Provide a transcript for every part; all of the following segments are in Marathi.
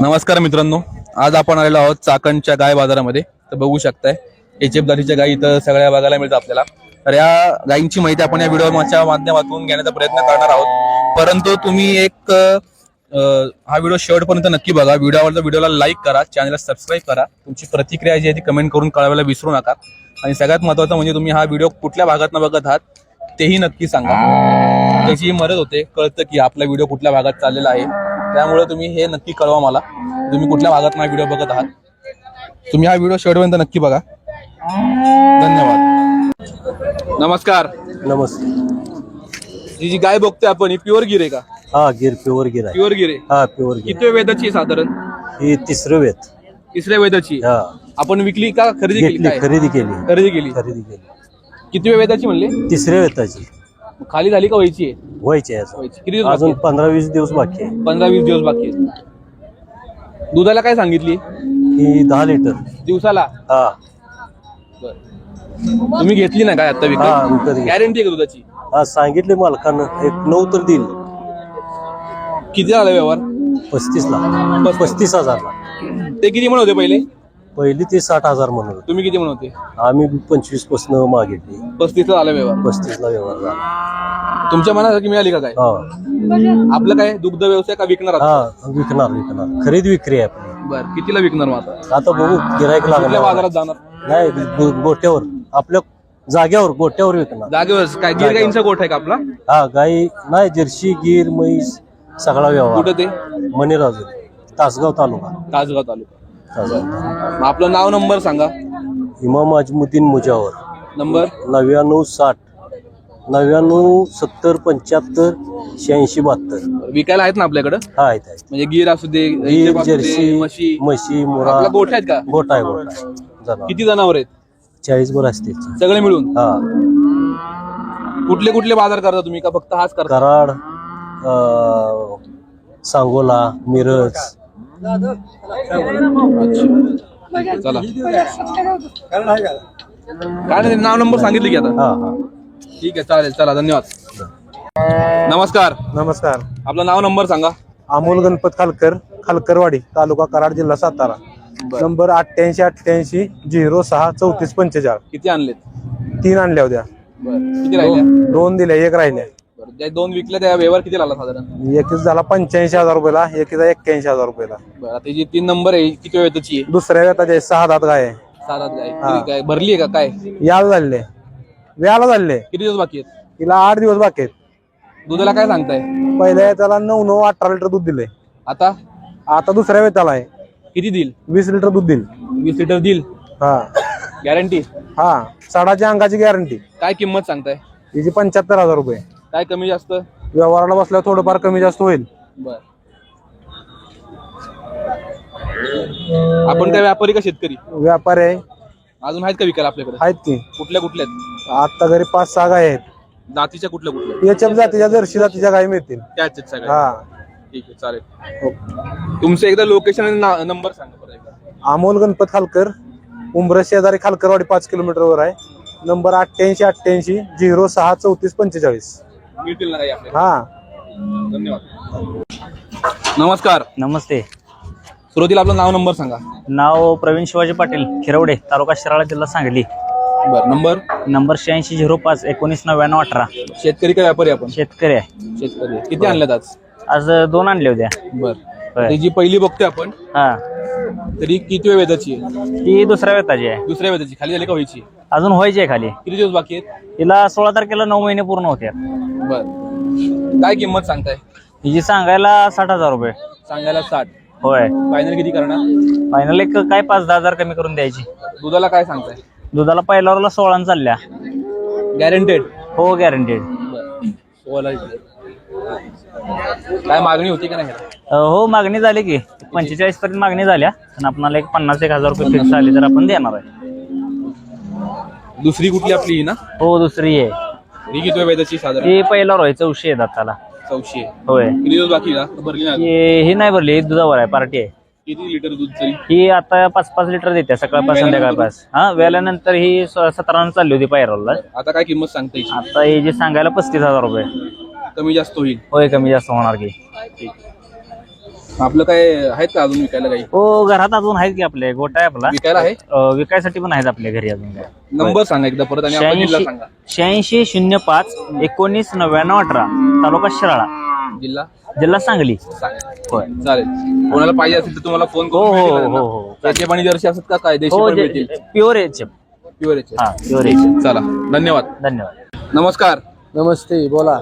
नमस्कार मित्रांनो आज आपण आलेलो आहोत चाकणच्या गाय बाजारामध्ये. तर बघू शकताय एचएफ दारीच्या गायी इथं सगळ्या बघायला मिळतात आपल्याला. तर या गायींची माहिती आपण या व्हिडिओच्या माध्यमातून घेण्याचा प्रयत्न करणार आहोत. परंतु तुम्ही एक हा व्हिडिओ शेवटपर्यंत नक्की बघा. व्हिडिओ आवडला व्हिडिओला लाईक करा चॅनलला सबस्क्राईब करा. तुमची प्रतिक्रिया जी आहे ती कमेंट करून कळवायला विसरू नका. आणि सगळ्यात महत्वाचं म्हणजे तुम्ही हा व्हिडिओ कुठल्या भागात बघत आहात तेही नक्की सांगा. त्याची मदत होते कळतं की आपला व्हिडिओ कुठल्या भागात चाललेला आहे. त्यामुळे तुम्ही हे नक्की कळवा मला. तुम्ही कुठल्या भागात हा व्हिडिओ बघत आहात? तुम्ही हा व्हिडिओ शेवटपर्यंत नक्की बघा. धन्यवाद. नमस्कार. नमस्ते ही जी गाय बघतोय आपण ही प्युअर गिर आहे का? हा गिर प्युअर गिर आहे. प्युअर गिर आहे. हा प्युअर गिर. किती वेदाची आहे साधारण? ही तिसरं वेत तिसऱ्या वेदाची? हा. आपण विकली का खरेदी केली? घेतली काय? खरेदी केली. खरेदी केली. खरेदी केली. किती वेदाची म्हणले? तिसऱ्या वेताची खाली झाली का व्हायची? आहे. व्हायची. आहे किती दिवस अजून? पंधरा वीस दिवस बाकी आहे. पंधरा वीस दिवस बाकी आहेत दुधाला काय सांगितली? ही दहा लिटर. दिवसाला? हा. बरं. तुम्ही घेतली ना काय आता हा विकत विकत घे. गॅरंटी आहे का दुधाची? हा सांगितले मालकानं. एक नऊ तर देईल. किती झाला व्यवहार? पस्तीस. ला पस्तीस हजार ला ते किती म्हणत होते पहिले? पहिली ती साठ हजार म्हणत होते. तुम्ही किती म्हणत होते? आम्ही पंचवीस पासन मागितली पस्तीस ला झाला व्यवहार. पस्तीस ला व्यवहार झाला. तुमच्या मनासारखी मिळाली का काय? हा. आपलं काय दुग्ध व्यवसाय का विकणार? हा विकणार विकणार. खरेदी विक्री आहे आपली. बरं कितीला विकणार मग आता? आता बघू गिरायक कुठल्या लागणार. बाजारात जाणार? नाही गो- गोट्यावर. आपल्या जाग्यावर गोट्यावर विकणार. जागेवर काय गिर गाईंचा गोठ आहे का आपला? हा गाई नाही जर्शी गिर म्हैस सगळा कुठं व्यवहार ते? मनेराजू तासगाव तालुका. तासगाव तालुका. मग आपलं नाव नंबर सांगा. इमाम अजमुद्दीन मुजावर. नंबर? नव्याण्णव साठ. नव्याण्णव सत्तर पंच्याहत्तर शहाऐंशी बहात्तर. विकायला आहेत ना आपल्याकडं? हा आहेत आहेत. म्हणजे गिर असू दे गिर इच्छेप असू दे, जर्सी म्हशी. म्हशी मुरा. आपला गोठ आहेत का? गोटा आहे. जनावर. किती जनावर आहेत? चाळीस वर असतील. सगळे मिळून? हा. कुठले कुठले बाजार करता तुम्ही? का फक्त हाच करता? कराड अं, सांगोला मिरज चला. काय नाही नाव नंबर सांगितले की आता. ठीक आहे चालेल चला धन्यवाद. नमस्कार. नमस्कार. आपलं नाव नंबर सांगा. अमोल गणपत खालकर खालकरवाडी तालुका कराड जिल्हा सातारा. नंबर अठ्ठ्याऐंशी अठ्ठ्याऐंशी झिरो सहा चौतीस पंचेचाळीस. किती आणलेत? तीन आणल्या होत्या. किती दोन दिल्या एक राहिल्या. ज्या दोन विकल्या त्या व्यवहार किती लागला साधारण? एकीच झाला पंच्याऐंशी हजार रुपयाला एकीचा एक्क्याऐंशी हजार रुपयाला. बरं आता जी तीन नंबर आहे किती वेळची आहे दुसऱ्या वेताचे सहा दात गाय आहे. सात किती गाय. भरली आहे का? काय? याला झाले व्याला झाले किती दिवस बाकी आहेत? तिला आठ दिवस बाकी आहेत. दुधाला काय सांगताय? पहिल्या वेताला नऊ नऊ अठरा लिटर दूध दिले आता? आता दुसऱ्या वेताला आहे किती देईल? वीस लिटर दूध दिल वीस लिटर देईल? हा. गॅरंटी हा. साडाच्या अंगाची गॅरंटी काय किंमत सांगताय? तिची पंच्याहत्तर हजार रुपये. काय कमी जास्त? व्यवहाराला बसल्यावर थोडंफार कमी जास्त होईल. बर. आपण काय व्यापारी का शेतकरी? व्यापार आहे. अजून आहेत का विकायला आपल्याकडे? आहेत की. कुठल्या कुठल्या आहेत? आता घरी पाच सहा गाय आहेत. जातीच्या कुठल्या कुठल्या याच्या जातीच्या जर्शी जातीच्या गाय मिळतील. त्याच आहेत सगळ्या. हा. ठीक आहे चालेल. तुमचं एकदा लोकेशन आणि नंबर सांगा बरं एकदा. अमोल गणपत खालकर उंबरस शेजारी खालकरवाडी पाच किलोमीटर वर आहे. नंबर अठ्ठ्याऐंशी अठ्ठ्याऐंशी झिरो सहा चौतीस पंचेचाळीस. मिळतील ना काही आपल्याला? हा. धन्यवाद. नमस्कार. नमस्ते. सुरुवातीला आपलं नाव नंबर सांगा. नाव प्रवीण शिवाजी पाटील खिरवडे तालुका शिराळा जिल्हा सांगली. बर नंबर? नंबर शहाऐंशी झिरो पाच एकोणीस नव्याण्णव अठरा. शेतकरी का व्यापारी आपण? शेतकरी आहे. शेतकरी. किती आणल्यात आज? आज दोन आणले होत्या बर. होय. ती जी पहिली बघतोय आपण हा. तरी किती वेळ वेदाची आहे? ती दुसऱ्या वेताची आहे. दुसऱ्या वेदाची खाली झाली का व्हायची अजून व्हायची आहे खाली. किती दिवस बाकी आहेत? तिला सोळा तारखेला नऊ महिने पूर्ण होत्या बर. काय किंमत सांगताय? हिची सांगायला साठ हजार रुपये. सांगायला साठ. होय. फायनल किती करणार? फायनल एक काय पाच दहा हजार कमी करून द्यायची. दुधाला काय सांगताय? दुधाला पहिल्यावरला सोळा चालल्या. गॅरंटेड हो गॅरंटेड सोळा. काय मागणी होती का नाही? हो मागणी झाली की. पंचेचाळीस पर्यंत मागणी झाल्या. आणि आपणाला एक पन्नास एक हजार रुपये फिक्स आली तर आपण देणार आहे. दुसरी कुठली आपली ही ना? हो दुसरी आहे. ही किती वेदाची साधारण? ती पहिला रोय चौशे आहे दाताला. चौशे. होय. किती दिवस बाकी आहे? भरली ही ही नाही भरली ही दुधावर आहे पार्टी आहे. किती लिटर दूध तरी? ही आता पाच पाच लिटर देते सकाळपास संध्याकाळपास. हा वेल्यानंतर ही सतरा चालली होती पायरोलला आता काय किंमत सांगता येईल आता ही जी सांगायला पस्तीस हजार रुपये. कमी जास्त होईल. होय कमी जास्त होणार की. ठीक. आपलं काय आहेत का अजून विकायला काही? हो घरात अजून आहेत की आपले. गोटा आहे आपला. विकायला आहे? अं, विकायसाठी पण आहेत आपल्या घरी अजून. काय नंबर सांगा एकदा परत आणि आपला जिल्हा शहाऐंशी सांगा. शहाऐंशी शून्य पाच एकोणीस नव्याण्णव अठरा. तालुका शिराळा. जिल्हा? जिल्हा सांगली. सांगा होय चालेल. कोणाला पाहिजे असेल तर तुम्हाला फोन हो, हो, मिळतील हो. हो. त्याचे पण जर्सी असतात का? काय? देशी हो पण मिळतील. प्युअर एच प्युअर याचे हा प्युअर एच चला. धन्यवाद. धन्यवाद. नमस्कार. नमस्ते बोला.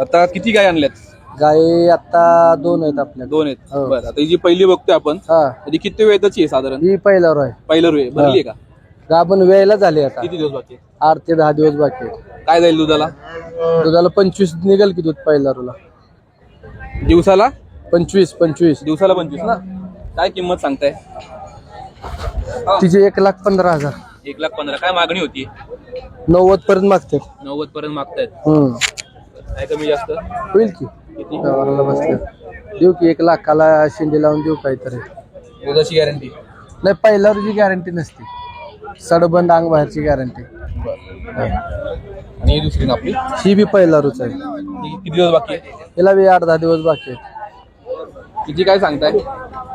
आता किती गाय आणल्यात? गाई आता दोन आहेत आपल्या. दोन आहेत. हो. बरं आता ही जी पहिली बघतोय आपण हा. ती किती वेळची आहे साधारण? ही पहिल्यावर आहे. पहिलं रुये भरली आहे का? गाभण वेळेला झाली आता. किती दिवस बाकी आहे? आठ ते दहा दिवस बाकी आहेत काय जाईल दुधाला? दुधाला पंचवीस निघेल की दूध पहिल्या रोला दिवसाला? पंचवीस पंचवीस. दिवसाला पंचवीस ना? काय किंमत सांगताय? तिचे एक लाख पंधरा हजार. एक लाख पंधरा. काय मागणी होती? नव्वद पर्यंत मागते. नव्वद पर्यंत मागतायत. हम्म. काय कमी जास्त? होईल की. व्यवहाराला देऊ की एक लाखाला शेंडी लावून देऊ काहीतरी. दुधाची गॅरंटी नाही पहिल्यावरची गॅरंटी नसते. सडबंद अंग बाहेरची गॅरंटी आणि ही दुसरी ना आपली? ही बी पहिल्यावरच आहे. ही किती दिवस बाकी आहे? हिला बी आठ दहा दिवस बाकी आहेत. किती काय सांगताय?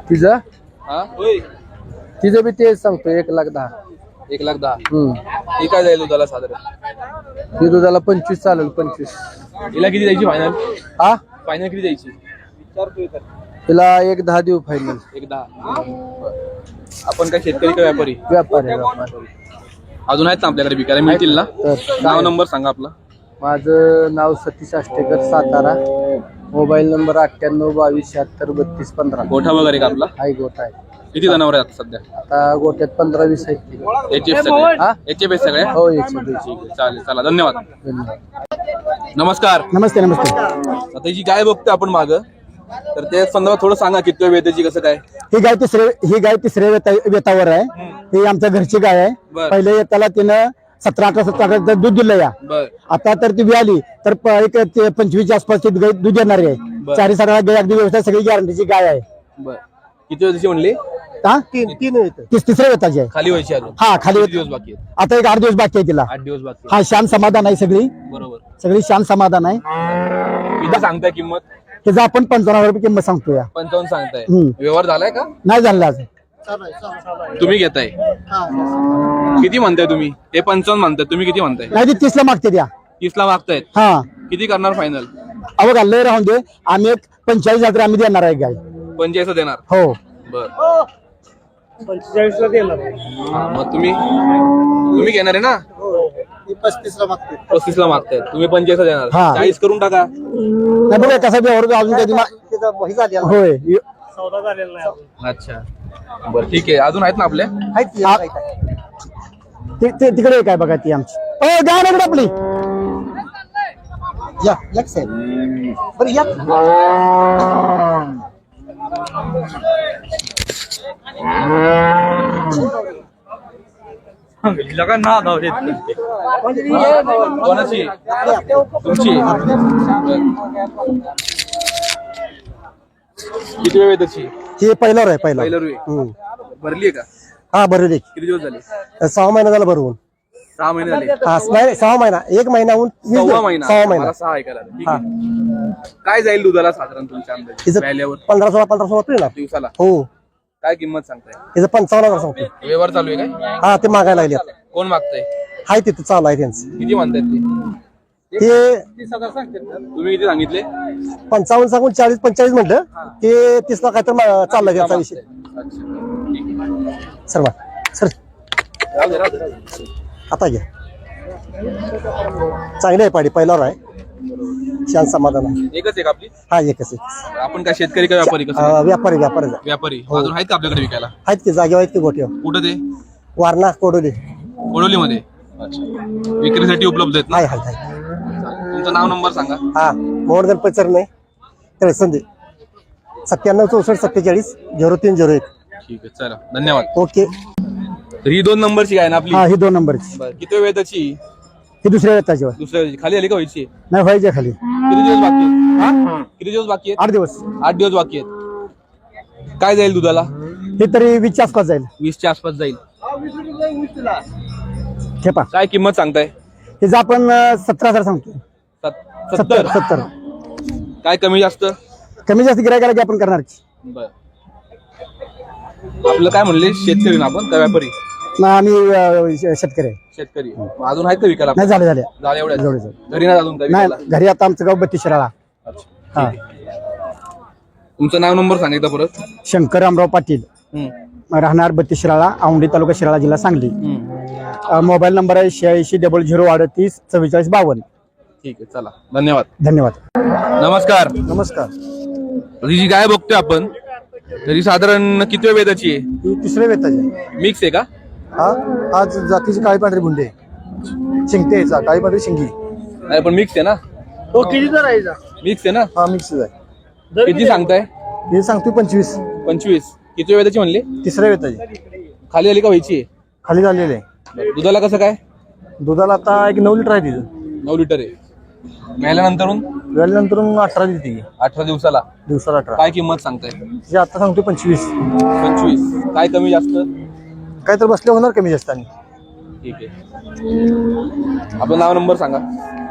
तिचं? हा? तिचं बी तेच सांगतो एक लाख दहा. एक लाख दहा. हम्म. ही काय जाईल दुधाला साधारण? ही दुधाला पंचवीस चालेल पंचवीस. हिला किती द्यायची फायनल हा फायनल किती द्यायची? तिला एक दहा देऊ फायनल एक दहा. आपण काय शेतकरी का व्यापारी? व्यापारी आहे, व्यापारी. अजून आहेत ना आपल्याकडे विकायला मिळतील ना? तर नाव नंबर सांगा आपला. माझं नाव सतीश आष्टेकर सातारा. मोबाईल नंबर अठ्ठ्याण्णव बावीस शहात्तर बत्तीस पंधरा. गोठा वगैरे का आपला? हाय गोटा आहे. किती जनावर आहेत आता सध्या? आता गोट्यात पंधरा वीस आहेत की एच एफ सगळे? हा? एच एफ सगळे? हो एकशे दीडशे चालेल चला धन्यवाद. धन्यवाद. नमस्कार. नमस्ते नमस्ते. आता जी गाय बघतोय आपण माग? तर ते संदर्भात थोडं सांगा किती वेळ त्याची कसं काय? ही गाय तिसरे ही गाय तिसऱ्या वेता- वेतावर आहे. ही आमच्या घरची गाय आहे. बर. पहिले येताला तिनं सतरा अठरा सतरा अठरा दूध दिलं या. बर. आता तर ती आली तर प- एक ते पंचवीसच्या आसपासची गाय दूध देणारी बर. आहे चारी सगळ्या गाय अगदी व्यवस्था सगळी गॅरंटीची गाय आहे. बर. किती वेळ म्हणली हा? तीन तीस तिसऱ्या वेताची आहे खाली व्हायची अजून. हा खाली किती दिवस बाकी आहेत. आता एक आठ दिवस बाकी आहे तिला. आठ दिवस बाकी हा श्याम समाधान आहे सगळी. बरोबर. सगळी श्याम समाधान आहे. किती सांगताय किंमत? त्याचं आपण पंचावन्न हजार रुपये किंमत सांगतो या पंचावन्न सांगताय. हम्म. व्यवहार झालाय का? नाही झालं अजून. तुम्ही घेताय. किती म्हणताय तुम्ही? ते पंचावन्न म्हणताय. तुम्ही किती म्हणताय? नाही ती तीसला मागते त्या. तीस ला मागतायत. हा. किती करणार फायनल अहो का लय राहून दे. आम्ही एक पंचेचाळीस हजार आम्ही देणार आहे गाय पंचेचाळीस देणार. हो. बर. हा, मग तुम्ही? तुम्ही घेणार आहे ना? पस्तीस ला मागतायत तुम्ही पंचेचाळीस देणार. हा. चाळीस करून टाका. नाही बघा कसा व्यवहार अजून कधी मा- होय. अच्छा. बर ठीक आहे. अजून आहेत ना आपल्या आ- ते- ते- तिकडे काय बघा ती आमची. ओ आपली. या. बरं, या. कोणाची तुमची किती वेळ हे पहिल्यावर आहे पहिला. पहिलं रुई हम्म. भरली आहे का? हा बरं दे किती दिवस झाले? सहा महिना झाला भरवून. सहा महिने झाले. हा नाही, सहा महिना. एक महिनाहून वीस सव्वा दिवस. महिना. सहा महिना. मला सहा ऐकायला आलं. ठीक आहे. काय जाईल दुधाला साधारण तुमच्या अंदाजे? तिचं व्याल्यावर पंधरा सोळा पंधरा सोळा पिणार दिवसाला. हो. काय किंमत सांगताय? त्याचं पंचावन्न हजार सांगतो व्यवहार चालू आहे काय? हा ते मागायला लागले कोण मागताय? हाय तिथं चालू आहे त्यांचं. किती म्हणतायत ते? ते तुम्ही किती सांगितले? पंचावन्न सांगून चाळीस पंचेचाळीस म्हटलं ते तीस लाख तर चाललाय त्यांचा विषय. सर वा सर. आता घ्या. चांगली आहे पाडी पहिल्यावर आहे. शांत समाधान आहे. एकच एक आपली? हा एकच एक. आपण काय शेतकरी का व्यापारी कसं? अं, व्यापारी व्यापारी. आहे. व्यापारी अजून आहेत का आपल्याकडे विकायला? आहेत की जागेवर आहेत की गोट्या कुठं ते? वारणा कोडोली. कोडोलीमध्ये? अच्छा. विक्रीसाठी उपलब्ध आहेत ना? हाय हाय हाय तुमचं नाव नंबर सांगा. हा मोहन गणपती सर नाही तर संधी. सत्त्याण्णव चौसष्ट सत्तेचाळीस झिरो तीन झिरो एक. ठीक आहे चला. धन्यवाद. ओके. तर ही दोन नंबरची आहे ना आपली? हा ही दोन नंबरची. बरं किती वेळ त्याची ही दुसऱ्या येताची होय. दुसऱ्या खाली आली का व्हायची नाही व्हायचे खाली. किती दिवस बाकी आहेत? किती दिवस बाकी आठ दिवस. आठ दिवस बाकी आहेत. काय जाईल दुधाला? हे तरी वीसच्या आसपास जाईल. वीसच्या आसपास जाईल. हे पा काय किंमत सांगताय? त्याचं आपण सतरा हजार सांगतो. सत- सत्तर? सत्तर सत्तर. काय कमी जास्त? कमी जास्त गिरायकाला की आपण करणार बर. आपलं काय म्हणले? शेतकरी ना आपण का व्यापारी आम्ही शेतकरी आहे. शेतकरी. अजून आहेत का विकायला? नाही झाले झाले. झाले एवढ्या एवढेच. घरी नाही अजून काय विकायला? नाही घरी आता आमचं गाव बत्तीस अच्छा. हा. तुमचं नाव नंबर सांगितलं परत. शंकर रामराव पाटील. हम्म, राहणार बत्तीस शिराळा औंढी तालुका शिराळा जिल्हा सांगली. हम्म. अ, मोबाईल नंबर आहे शहाऐंशी डबल झिरो अडतीस चव्वेचाळीस बावन्न. ठीक आहे चला. धन्यवाद. धन्यवाद. नमस्कार. नमस्कार. ही जी गाय बघतोय आपण तरी साधारण किती वेदाची आहे? ही तिसऱ्या वेताची मिक्स आहे का? हा? आज जातीची काळी पांढरी बुंडे. शिंगते यायचा काळी पांढरी शिंगी. नाही पण मिक्स आहे ना. किती जर आहे जा? मिक्स आहे ना? हा मिक्स आहे. किती सांगताय? हे सांगतोय पंचवीस. पंचवीस. किती वेदाची म्हणले? तिसऱ्या वेताची खाली आली का व्हायची? आहे खाली झालेले आहे. दुधाला कसं काय? दुधाला आता एक नऊ लिटर आहे तिथं नऊ लिटर आहे. मेल्यानंतरून वेळेनंतर अठरा देते अठरा दिवसाला. दिवसाला अठरा. काय किंमत सांगताय? जे आता सांगतोय पंचवीस. पंचवीस. काय कमी जास्त? काय तर बसले होणार कमी जास्त आणि? ठीक आहे. आपलं नाव नंबर सांगा.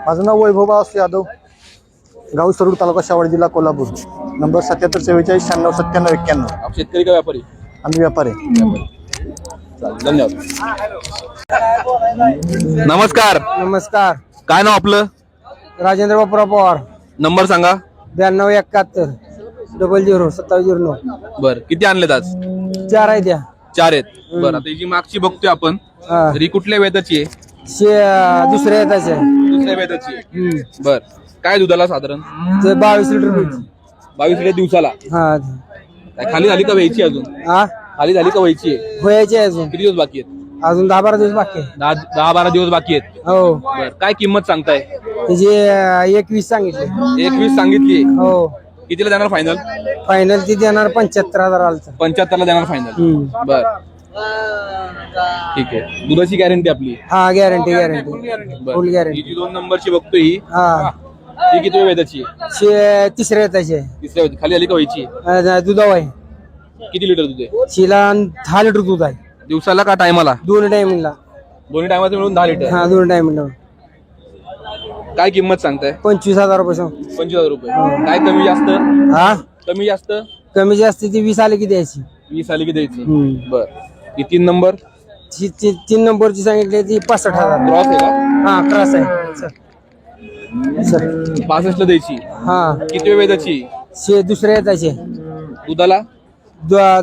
माझं नाव वैभव बास यादव. गाव सरूड तालुका शावड जिल्हा कोल्हापूर. नंबर सत्याहत्तर चव्वेचाळीस शहाण्णव सत्त्याण्णव एक्क्याण्णव. आप शेतकरी का व्यापारी? आम्ही व्यापारी. चालेल धन्यवाद. नमस्कार. नमस्कार. काय नाव आपलं? राजेंद्र बापूराव पवार. नंबर सांगा. ब्याण्णव एकाहत्तर डबल झिरो सत्तावीस झिरो नऊ. बर किती आणलेत आज? चार आहे द्या चार आहेत. बर आता ही जी मागची बघतोय आपण हा. तर ही कुठल्या वेदाची आहे? शे दुसऱ्या येताचे दुसऱ्या वेदाची आहे. बर. काय दुधाला साधारण? ते बावीस लिटर. बावीस लिटर दिवसाला? हा. काय खाली झाली का व्हायची अजून? हा खाली झाली का व्हायची आहे? व्हायचे अजून. किती दिवस बाकी आहेत? अजून दहा बारा दिवस बाकी आहे. दहा दहा बारा दिवस बाकी आहेत. हो. बर काय किंमत सांगताय? त्याची अं, एकवीस सांगितले. एकवीस सांगितली. हो. कितीला देणार फायनल फायनल ती देणार पंच्याहत्तर हजार आलचं पंच्याहत्तरला देणार फायनल. बर. ठीक आहे. दुधाची गॅरंटी आपली. हा गॅरंटी गॅरंटी. फुल गॅरंटी जी दोन नंबरची बघतोय ही. हा. ती किती वेदाची आहे शे तिसऱ्या येताचे तिसऱ्या वेळी. खाली आली का व्हायची दुधाव आहे. किती लिटर दूध आहे? शिला दहा लिटर दूध आहे. दिवसाला का टायमाला दोन टायमिंगला दोन्ही टायमाचं मिळून दहा लिटर हा दोन टायमिंगला काय किंमत सांगताय? पंचवीस हजार रुपये. सांग. पंचवीस हजार रुपये. काय कमी जास्त? हा? कमी जास्त? कमी जास्त ती वीस आली की द्यायची. वीस आली की द्यायची. हम्म. बर. ही तीन नंबर? ती- ती- तीन नंबरची सांगितली ती पासष्ट हजार. क्रॉस आहे का? हा क्रॉस आहे. सर. सर पासष्टला द्यायची. हा. किती वेदाची शे दुसऱ्या येताचे. दुधाला?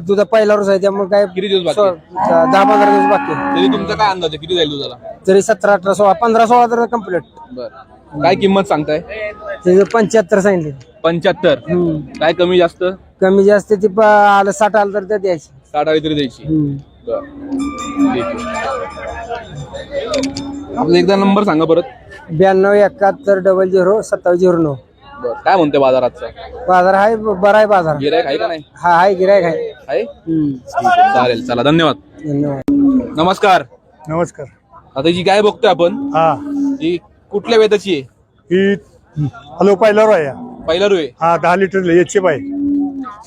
दुधा पहिला रोज आहे त्यामुळे काय किती दिवस बाकी? सो- आहे? दहा पंधरा दिवस बाकी आहे. तरी तुमचा काय अंदाज आहे? किती जाईल दुधाला? तरी सतरा अठरा सोळा पंधरा सोळा तर कंप्लीट बर. काय किंमत सांगताय? त्याचे पंच्याहत्तर सांगितले. पंच्याहत्तर. हम्म. काय कमी जास्त? कमी जास्त ती प- आलं साठ आलं तर त्या द्यायची. साठ आली तरी द्यायची. हम्म. बर. ठीक आहे. आपला एकदा नंबर सांगा परत. ब्याण्णव एकाहत्तर डबल झिरो सत्तावीस झिरो नऊ. बर. काय म्हणते बाजारातचा बाजार आहे बरा आहे बाजार. गिरायक आहे का नाही? हा आहे गिरायक आहे. आहे? हम्म. ठीक आहे, चालेल चला धन्यवाद. धन्यवाद. नमस्कार. नमस्कार. आता जी गाय बघतोय आपण हा. ही कुठल्या वेदाची आहे? ही हॅलो पायलर आहे. पहिला रू आहे हा दहा लिटर याची पाय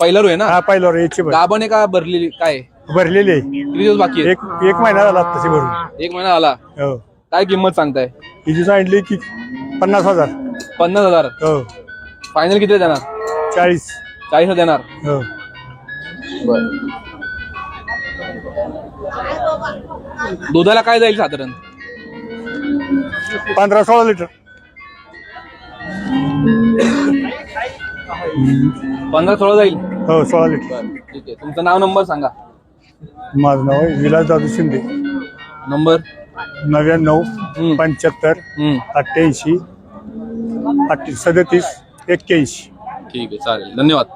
पहिला रू आहे ना? हा पायलर याची पाय गाभण आहे का भरलेली? काय? आहे? भरलेली आहे. किती दिवस बाकी आहे? एक एक महिना झाला तशी भरून. एक महिना आला. हो. काय किंमत सांगताय? हिची सांगितली की पन्नास हजार. पन्नास हजार. हो. फायनल किती देणार? चाळीस. चाळीस देणार. हो. दुधाला काय जाईल साधारण? पंधरा सोळा लिटर. पंधरा सोळा जाईल? हो सोळा लिटर. बरं ठीक आहे. तुमचं नाव नंबर सांगा. माझं नाव आहे विलास दादू शिंदे. नंबर? नव्याण्णव हम्म. पंच्याहत्तर हम्म, अठ्ठ्याऐंशी अठ्ठ सदतीस एक्क्याऐंशी. ठीक आहे चालेल. धन्यवाद.